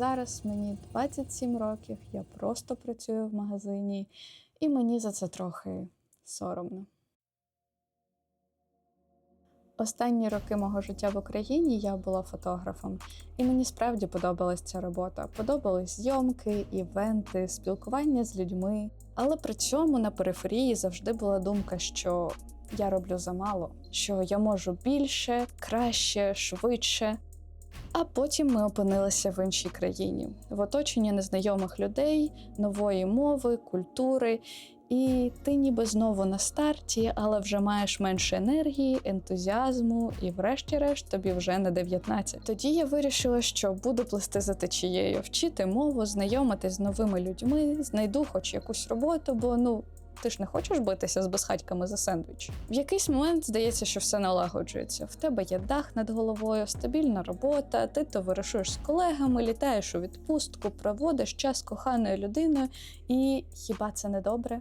Зараз мені 27 років, я просто працюю в магазині, і мені за це трохи соромно. Останні роки мого життя в Україні я була фотографом, і мені справді подобалась ця робота. Подобались зйомки, івенти, спілкування з людьми. Але при цьому на периферії завжди була думка, що я роблю замало, що я можу більше, краще, швидше. А потім ми опинилися в іншій країні, в оточенні незнайомих людей, нової мови, культури. І ти ніби знову на старті, але вже маєш менше енергії, ентузіазму, і, врешті-решт, тобі вже не 19. Тоді я вирішила, що буду плести за течією, вчити мову, знайомитись з новими людьми, знайду хоч якусь роботу, бо ну. Ти ж не хочеш битися з безхатьками за сендвіч? В якийсь момент здається, що все налагоджується. В тебе є дах над головою, стабільна робота, ти товаришуєш з колегами, літаєш у відпустку, проводиш час з коханою людиною, і хіба це не добре?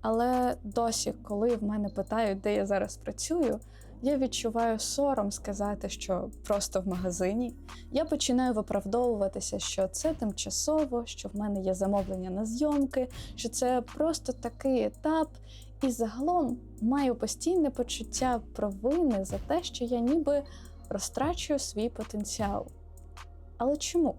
Але досі, коли в мене питають, де я зараз працюю, я відчуваю сором сказати, що просто в магазині. Я починаю виправдовуватися, що це тимчасово, що в мене є замовлення на зйомки, що це просто такий етап. І загалом маю постійне почуття провини за те, що я ніби розтрачую свій потенціал. Але чому?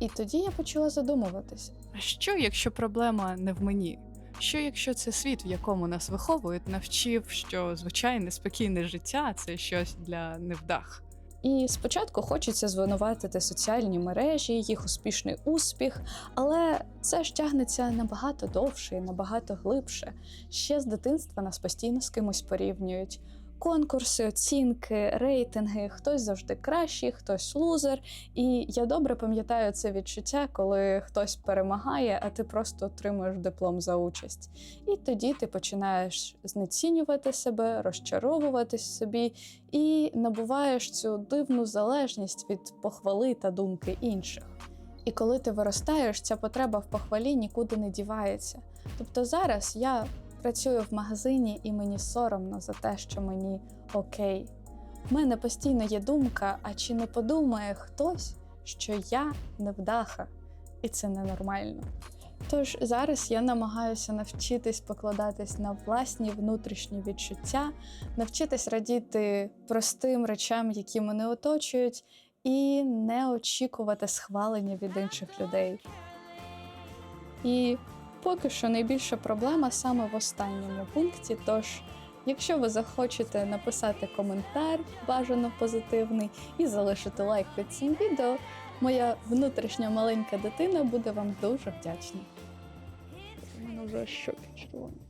І тоді я почала задумуватися. А що, якщо проблема не в мені? Що якщо це світ, в якому нас виховують, навчив, що звичайне спокійне життя це щось для невдах? І спочатку хочеться звинуватити соціальні мережі, їх успішний успіх, але це ж тягнеться набагато довше і набагато глибше. Ще з дитинства нас постійно з кимось порівнюють. Конкурси, оцінки, рейтинги, хтось завжди кращий, хтось лузер. І я добре пам'ятаю це відчуття, коли хтось перемагає, а ти просто отримуєш диплом за участь. І тоді ти починаєш знецінювати себе, розчаровуватись собі і набуваєш цю дивну залежність від похвали та думки інших. І коли ти виростаєш, ця потреба в похвалі нікуди не дівається. Тобто зараз я працюю в магазині і мені соромно за те, що мені окей. В мене постійно є думка, а чи не подумає хтось, що я невдаха, і це ненормально. Тож зараз я намагаюся навчитись покладатись на власні внутрішні відчуття, навчитись радіти простим речам, які мене оточують, і не очікувати схвалення від інших людей. І поки що найбільша проблема саме в останньому пункті. Тож, якщо ви захочете написати коментар, бажано позитивний, і залишити лайк під цим відео, моя внутрішня маленька дитина буде вам дуже вдячна. У мене вже щоки червоні.